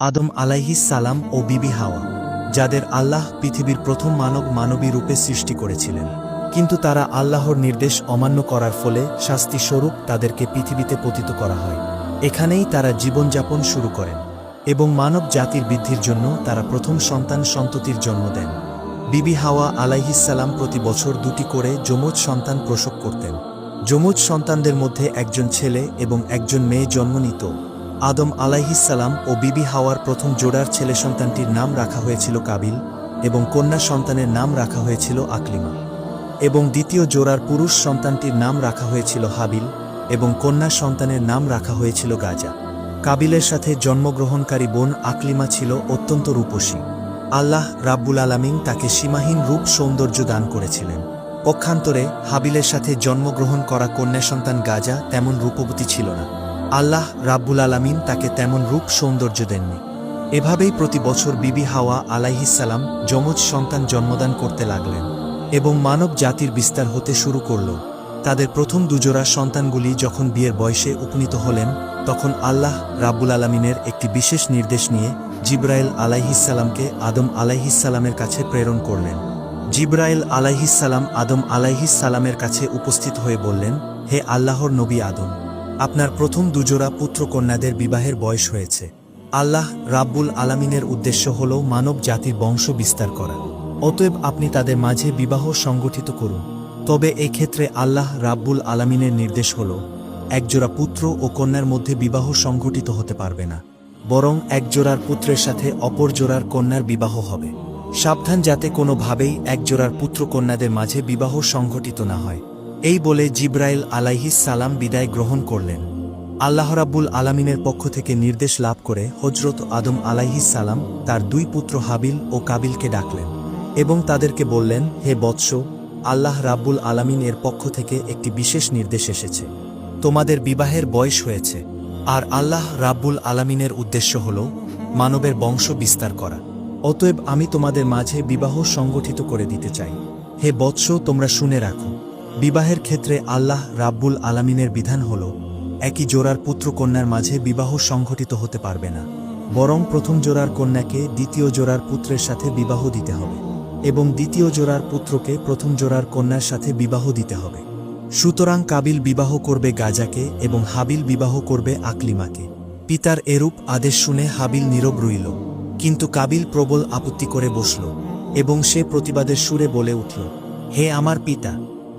আদম আলাইহিস সালাম ও বিবি হাওয়া, যাদের আল্লাহ পৃথিবীর প্রথম মানব মানবী রূপে সৃষ্টি করেছিলেন। কিন্তু তারা আল্লাহর নির্দেশ অমান্য করার ফলে শাস্তিস্বরূপ তাদেরকে পৃথিবীতে পতিত করা হয়। এখানেই তারা জীবনযাপন শুরু করেন এবং মানব জাতির বৃদ্ধির জন্য তারা প্রথম সন্তান সন্ততির জন্ম দেন। বিবি হাওয়া আলাইহিসাল্লাম প্রতি বছর দুটি করে যমজ সন্তান প্রসব করতেন। যমজ সন্তানদের মধ্যে একজন ছেলে এবং একজন মেয়ে জন্ম নিত। আদম আলাইহিসাল্লাম ও বিবি হাওয়ার প্রথম জোড়ার ছেলে সন্তানটির নাম রাখা হয়েছিল কাবিল এবং কন্যা সন্তানের নাম রাখা হয়েছিল আকলিমা। এবং দ্বিতীয় জোড়ার পুরুষ সন্তানটির নাম রাখা হয়েছিল হাবিল এবং কন্যা সন্তানের নাম রাখা হয়েছিল গাজা। কাবিলের সাথে জন্মগ্রহণকারী বোন আকলিমা ছিল অত্যন্ত রূপসী। আল্লাহ রাব্বুল আলামিন তাকে সীমাহীন রূপ সৌন্দর্য দান করেছিলেন। পক্ষান্তরে হাবিলের সাথে জন্মগ্রহণ করা কন্যা সন্তান গাজা তেমন রূপবতী ছিল না। আল্লাহ রাব্বুল আলামিন তাকে তেমন রূপ সৌন্দর্য দেননি। এভাবেই প্রতি বছর বিবি হাওয়া আলাইহিসাল্লাম যমজ সন্তান জন্মদান করতে লাগলেন এবং মানব জাতির বিস্তার হতে শুরু করল। তাদের প্রথম দুজোড়া সন্তানগুলি যখন বিয়ের বয়সে উপনীত হলেন, তখন আল্লাহ রাব্বুল আলমিনের একটি বিশেষ নির্দেশ নিয়ে জিব্রাইল আলাইহিসাল্লামকে আদম আলাইহিসাল্লামের কাছে প্রেরণ করলেন। জিব্রাইল আলাইহিসাল্লাম আদম আলাইহিসাল্লামের কাছে উপস্থিত হয়ে বললেন, হে আল্লাহর নবী আদম আপনার প্রথম দুজোড়া পুত্রকন্যাদের বিবাহের বয়স হয়েছে। আল্লাহ রাব্বুল আলামিনের উদ্দেশ্য হল মানব জাতির বংশ বিস্তার করা। অতএব আপনি তাদের মাঝে বিবাহ সংগঠিত করুন। তবে এক্ষেত্রে আল্লাহ রাব্বুল আলামিনের নির্দেশ হল, একজোড়া পুত্র ও কন্যার মধ্যে বিবাহ সংঘটিত হতে পারবে না। বরং একজোড়ার পুত্রের সাথে অপর জোড়ার কন্যার বিবাহ হবে। সাবধান যাতে কোনোভাবেই একজোড়ার পুত্র কন্যাদের মাঝে বিবাহ সংঘটিত না হয়। এই বলে জিব্রাইল আলাইহিস সালাম বিদায় গ্রহণ করলেন। আল্লাহ রাব্বুল আলামিনের পক্ষ থেকে নির্দেশ লাভ করে হজরত আদম আলাইহিস সালাম তার দুই পুত্র হাবিল ও কাবিলকে ডাকলেন এবং তাদেরকে বললেন, হে বৎস, আল্লাহ রাব্বুল আলামিন এর পক্ষ থেকে একটি বিশেষ নির্দেশ এসেছে। তোমাদের বিবাহের বয়স হয়েছে, আর আল্লাহ রাব্বুল আলামিনের উদ্দেশ্য হল মানবের বংশ বিস্তার করা। অতএব আমি তোমাদের মাঝে বিবাহ সংগঠিত করে দিতে চাই। হে বৎস, তোমরা শুনে রাখো বিবাহের ক্ষেত্রে আল্লাহ রাব্বুল আলামিনের বিধান হল, একই জোড়ার পুত্র কন্যার মাঝে বিবাহ সংঘটিত হতে পারবে না। বরং প্রথম জোড়ার কন্যাকে দ্বিতীয় জোড়ার পুত্রের সাথে বিবাহ দিতে হবে এবং দ্বিতীয় জোড়ার পুত্রকে প্রথম জোড়ার কন্যার সাথে বিবাহ দিতে হবে। সুতরাং কাবিল বিবাহ করবে গাজাকে এবং হাবিল বিবাহ করবে আকলিমাকে। পিতার এরূপ আদেশ শুনে হাবিল নীরব রইল, কিন্তু কাবিল প্রবল আপত্তি করে বসল এবং সে প্রতিবাদের সুরে বলে উঠল, হে আমার পিতা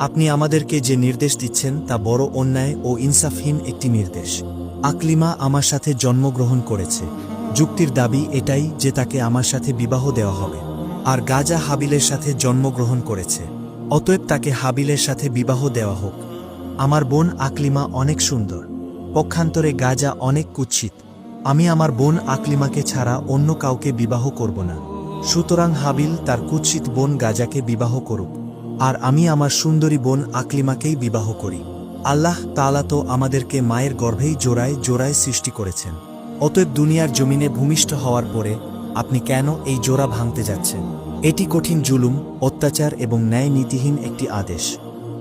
আপনি আমাদেরকে যে নির্দেশ দিচ্ছেন তা বড় অন্যায় ও ইনসাফহীন একটি নির্দেশ। আকলিমা আমার সাথে জন্মগ্রহণ করেছে। যুক্তির দাবি এটাই যে তাকে আমার সাথে বিবাহ দেওয়া হবে। আর গাজা হাবিলের সাথে জন্মগ্রহণ করেছে। অতএব তাকে হাবিলের সাথে বিবাহ দেওয়া হোক। আমার বোন আকলিমা অনেক সুন্দর। পক্ষান্তরে গাজা অনেক কুৎসিত। আমি আমার বোন আকলিমাকে ছাড়া অন্য কাউকে বিবাহ করব না। সুতরাং হাবিল তার কুৎসিত বোন গাজাকে বিবাহ করুক। আর আমি আমার সুন্দরী বোন আকলিমাকেই বিবাহ করি। আল্লাহ তালা তো আমাদেরকে মায়ের গর্ভেই জোড়ায় জোড়ায় সৃষ্টি করেছেন। অতএব দুনিয়ার জমিনে ভূমিষ্ঠ হওয়ার পরে আপনি কেন এই জোড়া ভাঙতে যাচ্ছেন? এটি কঠিন জুলুম, অত্যাচার এবং ন্যায় নীতিহীন একটি আদেশ।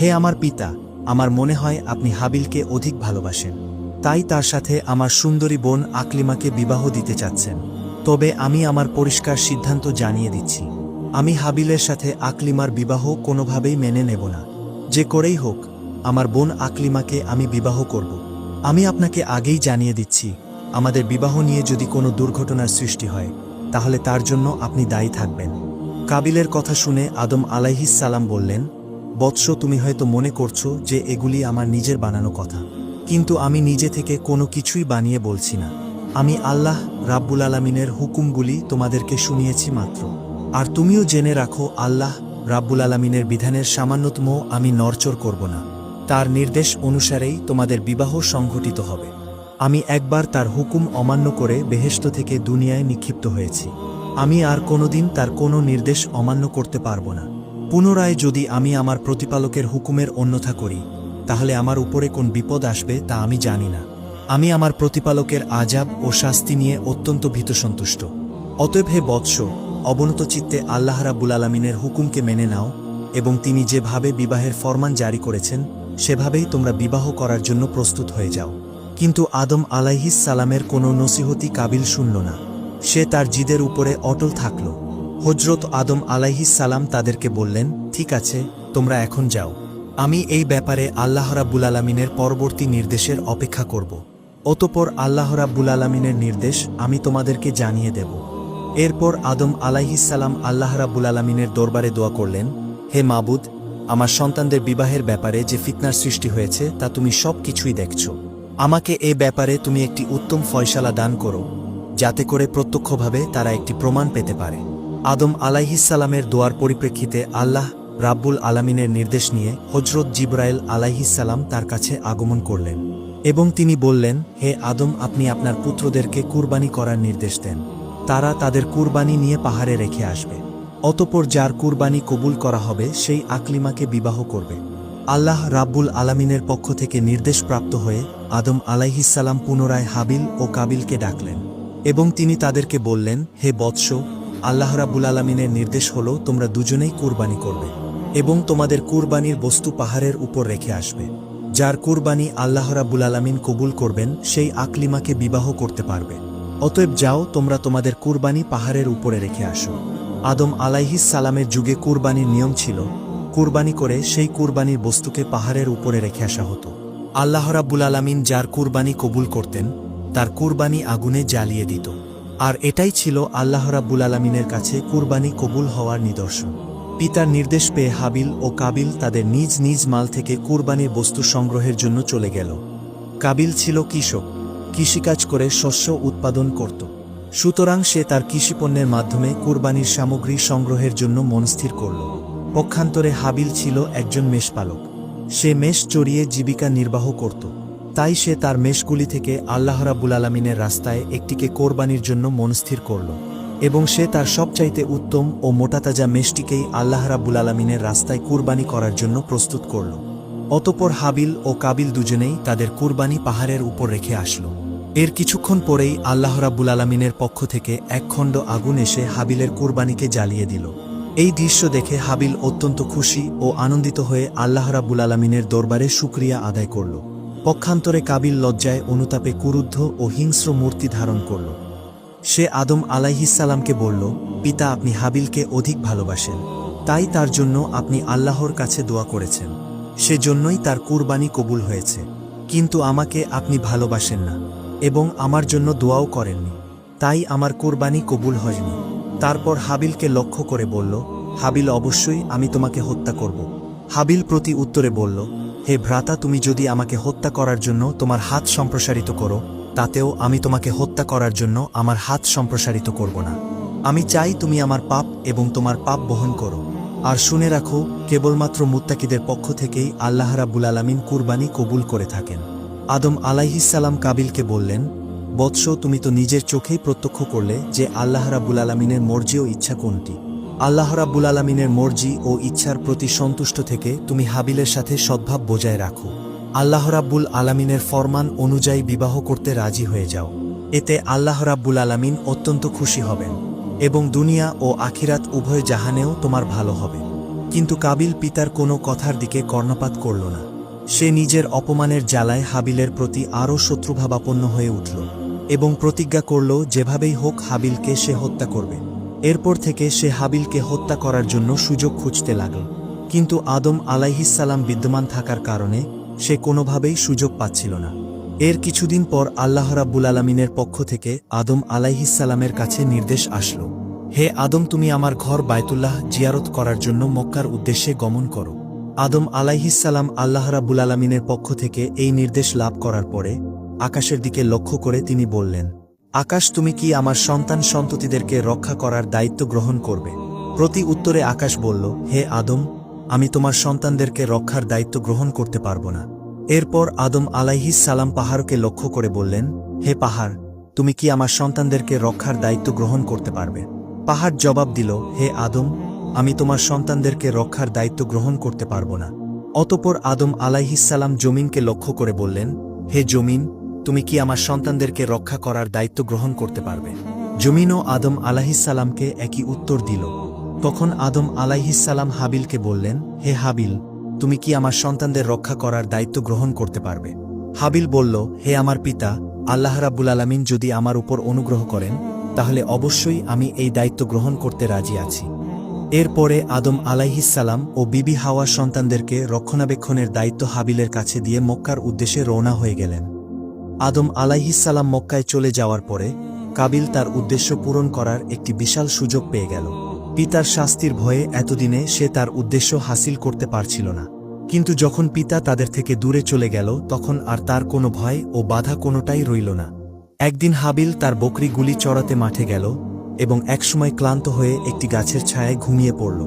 হে আমার পিতা, আমার মনে হয় আপনি হাবিলকে অধিক ভালোবাসেন। তাই তার সাথে আমার সুন্দরী বোন আকলিমাকে বিবাহ দিতে চাচ্ছেন। তবে আমি আমার পরিষ্কার সিদ্ধান্ত জানিয়ে দিচ্ছি। আমি হাবিলের সাথে আকলিমার বিবাহ কোনোভাবেই মেনে নেব না। যে করেই হোক, আমার বোন আকলিমাকে আমি বিবাহ করব। আমি আপনাকে আগেই জানিয়ে দিচ্ছি, আমাদের বিবাহ নিয়ে যদি কোনো দুর্ঘটনার সৃষ্টি হয়, তাহলে তার জন্য আপনি দায়ী থাকবেন। কাবিলের কথা শুনে আদম সালাম বললেন, বৎস, তুমি হয়তো মনে করছ যে এগুলি আমার নিজের বানানো কথা, কিন্তু আমি নিজে থেকে কোনো কিছুই বানিয়ে বলছি না। আমি আল্লাহ রাব্বুল আলামিনের হুকুমগুলি তোমাদেরকে শুনিয়েছি মাত্র। আর তুমিও জেনে রাখো, আল্লাহ রাব্বুল আলামিনের বিধানের সামান্যতম আমি নরচর করব না। তার নির্দেশ অনুসারেই তোমাদের বিবাহ সংঘটিত হবে। আমি একবার তার হুকুম অমান্য করে বেহেশত থেকে দুনিয়ায় নিক্ষিপ্ত হয়েছি। আমি আর কোনোদিন তার কোনো নির্দেশ অমান্য করতে পারব না। পুনরায় যদি আমি আমার প্রতিপালকের হুকুমের অন্যথা করি, তাহলে আমার উপরে কোন বিপদ আসবে তা আমি জানি না। আমি আমার প্রতিপালকের আজাব ও শাস্তি নিয়ে অত্যন্ত ভীতসন্তুষ্ট। অতএব হে বৎস অবনত চিত্তে আল্লাহ রাবুল আলমিনের হুকুমকে মেনে নাও এবং তিনি যেভাবে বিবাহের ফরমান জারি করেছেন, সেভাবেই তোমরা বিবাহ করার জন্য প্রস্তুত হয়ে যাও। কিন্তু আদম আলাইহিস সালামের কোনো নসিহতি কাবিল শুনল না। সে তার জিদের উপরে অটল থাকল। হজরত আদম আলাইহিস সালাম তাদেরকে বললেন, ঠিক আছে, তোমরা এখন যাও। আমি এই ব্যাপারে আল্লাহ রাব্বুল আলমিনের পরবর্তী নির্দেশের অপেক্ষা করব। অতপর আল্লাহ রাব্বুল আলমিনের নির্দেশ আমি তোমাদেরকে জানিয়ে দেব। এরপর আদম আলাইহিসাল্লাম আল্লাহ রাবুল আলমিনের দরবারে দোয়া করলেন, হে মাবুদ, আমার সন্তানদের বিবাহের ব্যাপারে যে ফিতনার সৃষ্টি হয়েছে, তা তুমি সব কিছুই দেখছ। আমাকে এ ব্যাপারে তুমি একটি উত্তম ফয়সালা দান করো, যাতে করে প্রত্যক্ষভাবে তারা একটি প্রমাণ পেতে পারে। আদম আলাইহিসাল্লামের দোয়ার পরিপ্রেক্ষিতে আল্লাহ রাব্বুল আলামিনের নির্দেশ নিয়ে হজরত জিব্রাইল আলাইহিসাল্লাম তার কাছে আগমন করলেন এবং তিনি বললেন, হে আদম, আপনি আপনার পুত্রদেরকে কুরবানি করার নির্দেশ দেন। তারা তাদের কুরবানি নিয়ে পাহাড়ে রেখে আসবে। অতপর যার কুরবানি কবুল করা হবে, সেই আকলিমাকে বিবাহ করবে। আল্লাহ রাব্বুল আলামিনের পক্ষ থেকে নির্দেশ প্রাপ্ত হয়ে আদম আলাইহিসাল্লাম পুনরায় হাবিল ও কাবিলকে ডাকলেন এবং তিনি তাদেরকে বললেন, হে বৎস, আল্লাহ রাব্বুল আলামিনের নির্দেশ হল, তোমরা দুজনেই কুরবানি করবে এবং তোমাদের কুরবানির বস্তু পাহাড়ের উপর রেখে আসবে। যার কুরবানি আল্লাহ রাব্বুল আলামিন কবুল করবেন, সেই আকলিমাকে বিবাহ করতে পারবে। অতএব যাও, তোমরা তোমাদের কুরবানি পাহাড়ের উপরে রেখে আসো। আদম আলাইহিস সালামের যুগে কুরবানির নিয়ম ছিল, কুরবানি করে সেই কুরবানির বস্তুকে পাহাড়ের উপরে রেখে আসা হতো। আল্লাহ রাব্বুল আলামিন যার কুরবানি কবুল করতেন, তার কুরবানি আগুনে জ্বালিয়ে দিত। আর এটাই ছিল আল্লাহ রাব্বুল আলামিনের কাছে কুরবানি কবুল হওয়ার নিদর্শন। পিতার নির্দেশ পেয়ে হাবিল ও কাবিল তাদের নিজ নিজ মাল থেকে কুরবানির বস্তু সংগ্রহের জন্য চলে গেল। কাবিল ছিল কৃষক কৃষিকাজ করে শস্য উৎপাদন করত। সুতরাং সে তার কৃষিপণ্যের মাধ্যমে কুরবানির সামগ্রী সংগ্রহের জন্য মনস্থির করল। পক্ষান্তরে হাবিল ছিল একজন মেষপালক। সে মেষ চড়িয়ে জীবিকা নির্বাহ করত। তাই সে তার মেষগুলি থেকে আল্লাহ রাব্বুল আলমিনের রাস্তায় একটিকে কোরবানির জন্য মনস্থির করল এবং সে তার সবচাইতে উত্তম ও মোটাতাজা মেষটিকেই আল্লাহ রাব্বুল আলমিনের রাস্তায় কুরবানি করার জন্য প্রস্তুত করল। অতপর হাবিল ও কাবিল দুজনেই তাদের কুরবানি পাহাড়ের উপর রেখে আসল। এর কিছুক্ষণ পরেই আল্লাহ রাব্বুল আলমিনের পক্ষ থেকে এক খণ্ড আগুন এসে হাবিলের কুরবানিকে জ্বালিয়ে দিল। এই দৃশ্য দেখে হাবিল অত্যন্ত খুশি ও আনন্দিত হয়ে আল্লাহ রাব্বুল আলমিনের দরবারে শুক্রিয়া আদায় করল। পক্ষান্তরে কাবিল লজ্জায় অনুতাপে কুরুদ্ধ ও হিংস্র মূর্তি ধারণ করল। সে আদম আলাইহিসাল্লামকে বলল, পিতা, আপনি হাবিলকে অধিক ভালোবাসেন। তাই তার জন্য আপনি আল্লাহর কাছে দোয়া করেছেন। সেজন্যই তার কুরবানি কবুল হয়েছে। কিন্তু আমাকে আপনি ভালোবাসেন না, এবং আমার জন্য দোয়াও করেননি। তাই আমার কোরবানি কবুল হয়নি। তারপর হাবিলকে লক্ষ্য করে বলল, হাবিল, অবশ্যই আমি তোমাকে হত্যা করব। হাবিল প্রতি উত্তরে বলল, হে ভ্রাতা, তুমি যদি আমাকে হত্যা করার জন্য তোমার হাত সম্প্রসারিত করো, তাতেও আমি তোমাকে হত্যা করার জন্য আমার হাত সম্প্রসারিত করব না। আমি চাই তুমি আমার পাপ এবং তোমার পাপ বহন করো। আর শুনে রাখো, কেবলমাত্র মুত্তাকিদের পক্ষ থেকেই আল্লাহ রাব্বুল আলামিন কুরবানি কবুল করে থাকেন। আদম আলাইহিসাল্লাম কাবিলকে বললেন, বৎস, তুমি তো নিজের চোখেই প্রত্যক্ষ করলে যে আল্লাহ রাব্বুল আলমিনের মর্জি ও ইচ্ছা কোনটি। আল্লাহ রাব্বুল আলমিনের মর্জি ও ইচ্ছার প্রতি সন্তুষ্ট থেকে তুমি হাবিলের সাথে সদ্ভাব বজায় রাখো। আল্লাহ রাব্বুল আলমিনের ফরমান অনুযায়ী বিবাহ করতে রাজি হয়ে যাও। এতে আল্লাহ রাব্বুল আলমিন অত্যন্ত খুশি হবেন। এবং দুনিয়া ও আখিরাত উভয় জাহানেও তোমার ভালো হবে। কিন্তু কাবিল পিতার কোনো কথার দিকে কর্ণপাত করল না। সে নিজের অপমানের জ্বালায় হাবিলের প্রতি আরও শত্রুভাবাপন্ন হয়ে উঠল এবং প্রতিজ্ঞা করল, যেভাবেই হোক হাবিলকে সে হত্যা করবে। এরপর থেকে সে হাবিলকে হত্যা করার জন্য সুযোগ খুঁজতে লাগল। কিন্তু আদম আলাইহিসাল্লাম বিদ্যমান থাকার কারণে সে কোনোভাবেই সুযোগ পাচ্ছিল না। এর কিছুদিন পর আল্লাহ রাব্বুল আলমিনের পক্ষ থেকে আদম আলাইহিসাল্লামের কাছে নির্দেশ আসলো, হে আদম, তুমি আমার ঘর বায়তুল্লাহ জিয়ারত করার জন্য মক্কার উদ্দেশ্যে গমন করো। আদম আলাইহিসাল্লাম আল্লাহ রাব্বুল আলমিনের পক্ষ থেকে এই নির্দেশ লাভ করার পরে আকাশের দিকে লক্ষ্য করে তিনি বললেন, আকাশ, তুমি কি আমার সন্তান সন্ততিদেরকে রক্ষা করার দায়িত্ব গ্রহণ করবে? প্রতি উত্তরে আকাশ বলল, হে আদম, আমি তোমার সন্তানদেরকে রক্ষার দায়িত্ব গ্রহণ করতে পারব না। এরপর আদম আলাইহিস সালাম পাহাড়কে লক্ষ্য করে বললেন, হে পাহাড়, তুমি কি আমার সন্তানদেরকে রক্ষার দায়িত্ব গ্রহণ করতে পারবে? পাহাড় জবাব দিল, হে আদম, আমি তোমার সন্তানদেরকে রক্ষার দায়িত্ব গ্রহণ করতে পারব না। অতপর আদম আলাইহিসাল্লাম জমিনকে লক্ষ্য করে বললেন, হে জমিন, তুমি কি আমার সন্তানদেরকে রক্ষা করার দায়িত্ব গ্রহণ করতে পারবে? জমিনও আদম আলাহিসাল্লামকে একই উত্তর দিল। তখন আদম আলাইহিসাল্লাম হাবিলকে বললেন, হে হাবিল তুমি কি আমার সন্তানদের রক্ষা করার দায়িত্ব গ্রহণ করতে পারবে? হাবিল বলল, হে আমার পিতা, আল্লাহ রাব্বুল আলমিন যদি আমার উপর অনুগ্রহ করেন, তাহলে অবশ্যই আমি এই দায়িত্ব গ্রহণ করতে রাজি আছি। এরপরে আদম আলাইহিসালাম ও বিবি হাওয়া সন্তানদেরকে রক্ষণাবেক্ষণের দায়িত্ব হাবিলের কাছে দিয়ে মক্কার উদ্দেশ্যে রওনা হয়ে গেলেন। আদম আলাইহিসালাম মক্কায় চলে যাওয়ার পরে, কাবিল তার উদ্দেশ্য পূরণ করার একটি বিশাল সুযোগ পেয়ে গেল। পিতার শাস্তির ভয়ে এতদিনে সে তার উদ্দেশ্য হাসিল করতে পারছিল না। কিন্তু যখন পিতা তাদের থেকে দূরে চলে গেল, তখন আর তার কোনো ভয় ও বাধা কোনোটাই রইল না। একদিন হাবিল তার বকরিগুলি চড়াতে মাঠে গেল এবং একসময় ক্লান্ত হয়ে একটি গাছের ছায়ায় ঘুমিয়ে পড়ল।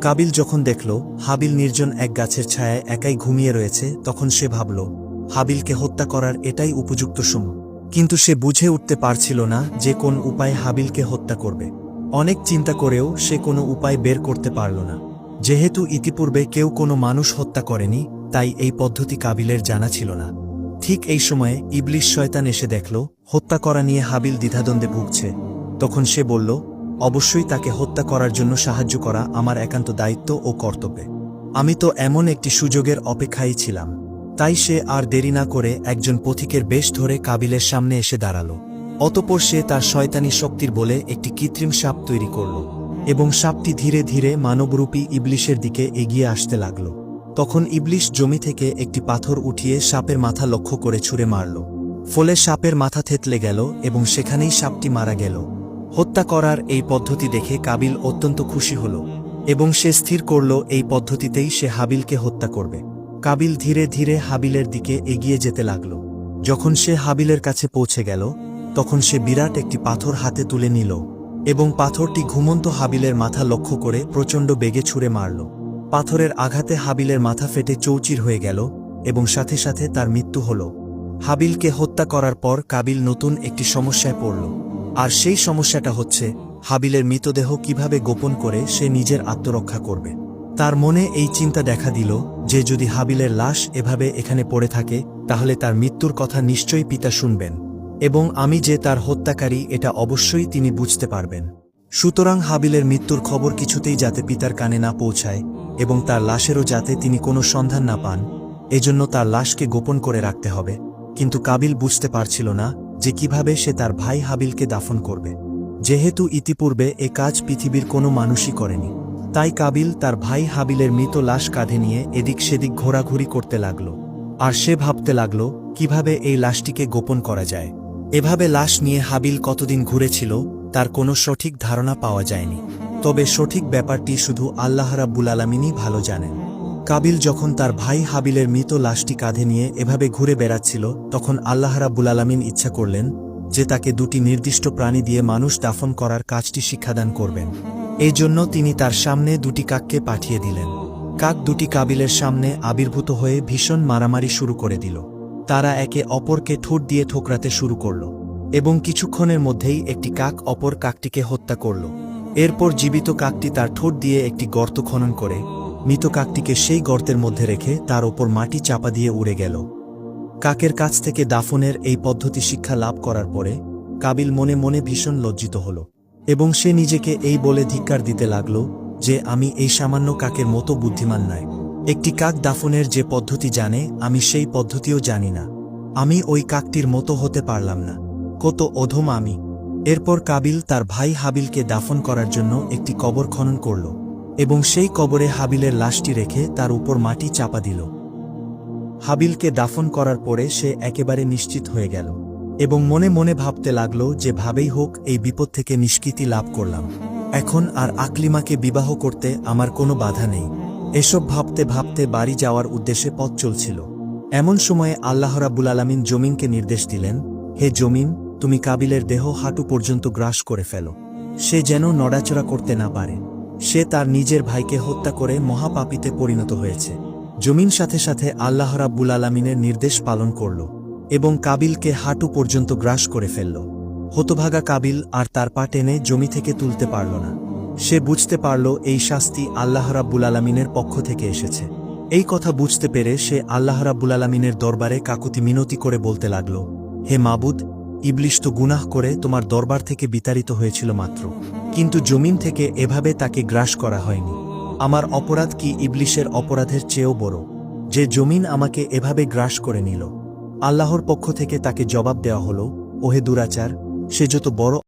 কাবিল যখন দেখল, হাবিল নির্জন এক গাছের ছায়ায় একাই ঘুমিয়ে রয়েছে, তখন সে ভাবল, হাবিলকে হত্যা করার এটাই উপযুক্ত সময়। কিন্তু সে বুঝে উঠতে পারছিল না যে কোন উপায়ে হাবিলকে হত্যা করবে। অনেক চিন্তা করেও সে কোনো উপায় বের করতে পারল না। যেহেতু ইতিপূর্বে কেউ কোনো মানুষ হত্যা করেনি, তাই এই পদ্ধতি কাবিলের জানা ছিল না। ঠিক এই সময়ে ইবলিশ শয়তান এসে দেখল, হত্যা করা নিয়ে হাবিল দ্বিধাদ্বন্দ্বে ভুগছে। তখন সে বলল, অবশ্যই তাকে হত্যা করার জন্য সাহায্য করা আমার একান্ত দায়িত্ব ও কর্তব্যে। আমি তো এমন একটি সুযোগের অপেক্ষায় ছিলাম। তাই সে আর দেরি না করে একজন পথিকের বেশ ধরে কাবিলের সামনে এসে দাঁড়াল। অতপর সে তার শয়তানি শক্তির বলে একটি কৃত্রিম সাপ তৈরি করল, এবং সাপটি ধীরে ধীরে মানবরূপী ইবলিশের দিকে এগিয়ে আসতে লাগল। তখন ইবলিশ জমি থেকে একটি পাথর উঠিয়ে সাপের মাথা লক্ষ্য করে ছুঁড়ে মারল। ফলে সাপের মাথা থেতলে গেল এবং সেখানেই সাপটি মারা গেল। হত্যা করার এই পদ্ধতি দেখে কাবিল অত্যন্ত খুশি হল, এবং সে স্থির করল এই পদ্ধতিতেই সে হাবিলকে হত্যা করবে। কাবিল ধীরে ধীরে হাবিলের দিকে এগিয়ে যেতে লাগল। যখন সে হাবিলের কাছে পৌঁছে গেল তখন সে বিরাট একটি পাথর হাতে তুলে নিল এবং পাথরটি ঘুমন্ত হাবিলের মাথা লক্ষ্য করে প্রচণ্ড বেগে ছুঁড়ে মারল। পাথরের আঘাতে হাবিলের মাথা ফেটে চৌচির হয়ে গেল এবং সাথে সাথে তার মৃত্যু হল। হাবিলকে হত্যা করার পর কাবিল নতুন একটি সমস্যায় পড়ল। আর সেই সমস্যাটা হচ্ছে, হাবিলের মৃতদেহ কীভাবে গোপন করে সে নিজের আত্মরক্ষা করবে। তার মনে এই চিন্তা দেখা দিল যে যদি হাবিলের লাশ এভাবে এখানে পড়ে থাকে, তাহলে তার মৃত্যুর কথা নিশ্চয়ই পিতা শুনবেন। এবং আমি যে তার হত্যাকারী, এটা অবশ্যই তিনি বুঝতে পারবেন। সুতরাং হাবিলের মৃত্যুর খবর কিছুতেই যাতে পিতার কানে না পৌঁছায় এবং তার লাশেরও যাতে তিনি কোনো সন্ধান না পান, এজন্য তার লাশকে গোপন করে রাখতে হবে। কিন্তু কাবিল বুঝতে পারছিল না যে কীভাবে সে তার ভাই হাবিলকে দাফন করবে। যেহেতু ইতিপূর্বে এ কাজ পৃথিবীর কোনো মানুষই করেনি, তাই কাবিল তার ভাই হাবিলের মৃত লাশ কাঁধে নিয়ে এদিক সেদিক ঘোরাঘুরি করতে লাগল। আর সে ভাবতে লাগল, কীভাবে এই লাশটিকে গোপন করা যায়। এভাবে লাশ নিয়ে হাবিল কতদিন ঘুরেছিল, তার কোনো সঠিক ধারণা পাওয়া যায়নি। তবে সঠিক ব্যাপারটি শুধু আল্লাহ রাব্বুল আলমিনই ভালো জানেন। কাবিল যখন তার ভাই হাবিলের মৃত লাশটি কাঁধে নিয়ে এভাবে ঘুরে বেড়াচ্ছিল, তখন আল্লাহ রাব্বুল আলমিন ইচ্ছা করলেন যে তাকে দুটি নির্দিষ্ট প্রাণী দিয়ে মানুষ দাফন করার কাজটি শিক্ষাদান করবেন। এই জন্য তিনি তার সামনে দুটি কাককে পাঠিয়ে দিলেন। কাক দুটি কাবিলের সামনে আবির্ভূত হয়ে ভীষণ মারামারি শুরু করে দিল। তারা একে অপরকে ঠোঁট দিয়ে ঠোকরাতে শুরু করল, এবং কিছুক্ষণের মধ্যেই একটি কাক অপর কাকটিকে হত্যা করল। এরপর জীবিত কাকটি তার ঠোঁট দিয়ে একটি গর্ত খনন করে, মৃত কাকটিকে সেই গর্তের মধ্যে রেখে তার ওপর মাটি চাপা দিয়ে উড়ে গেল। কাকের কাছ থেকে দাফনের এই পদ্ধতি শিক্ষা লাভ করার পরে, কাবিল মনে মনে ভীষণ লজ্জিত হল, এবং সে নিজেকে এই বলে ধিক্কার দিতে লাগল যে, আমি এই সামান্য কাকের মতো বুদ্ধিমান নয়। একটি কাক দাফনের যে পদ্ধতি জানে, আমি সেই পদ্ধতিও জানি না। আমি ওই কাকটির মতো হতে পারলাম না। কত অধম আমি। এরপর কাবিল তার ভাই হাবিলকে দাফন করার জন্য একটি কবর খনন করল এবং সেই কবরে হাবিলের লাশটি রেখে তার উপর মাটি চাপা দিল। হাবিলকে দাফন করার পরে সে একেবারে নিশ্চিত হয়ে গেল এবং মনে মনে ভাবতে লাগল যে ভাবেই হোক এই বিপদ থেকে নিষ্কৃতি লাভ করলাম। এখন আর আকলিমাকে বিবাহ করতে আমার কোনো বাধা নেই। এসব ভাবতে ভাবতে বাড়ি যাওয়ার উদ্দেশ্যে পথ চলছিল। এমন সময়ে আল্লাহ রাব্বুল আলামিন জমিনকে নির্দেশ দিলেন, হে জমিন, তুমি কাবিলের দেহ হাঁটু পর্যন্ত গ্রাস করে ফেলো। সে যেন নড়াচড়া করতে না পারে। সে তার নিজের ভাইকে হত্যা করে মহাপাপিতে পরিণত হয়েছে। জমিন সাথে সাথে আল্লাহ রাব্বুল আলামিনের নির্দেশ পালন করল এবং কাবিলকে হাঁটু পর্যন্ত গ্রাস করে ফেলল। হতভাগা কাবিল আর তার পা টেনে জমি থেকে তুলতে পারল না। সে বুঝতে পারল এই শাস্তি আল্লাহ রাব্বুল আলামিনের পক্ষ থেকে এসেছে। এই কথা বুঝতে পেরে সে আল্লাহ রাব্বুল আলামিনের দরবারে কাকুতি মিনতি করে বলতে লাগল, হে মাবুদ, ইবলিশ তো গুনাহ করে তোমার দরবার থেকে বিতাড়িত হয়েছিল মাত্র। কিন্তু জমিন থেকে এভাবে তাকে গ্রাস করা হয়নি। আমার অপরাধ কি ইবলিশের অপরাধের চেয়েও বড়? যে জমিন আমাকে এভাবে গ্রাস করে নিল। আল্লাহর পক্ষ থেকে তাকে জবাব দেওয়া হল, ওহে দুরাচার, সে যত বড়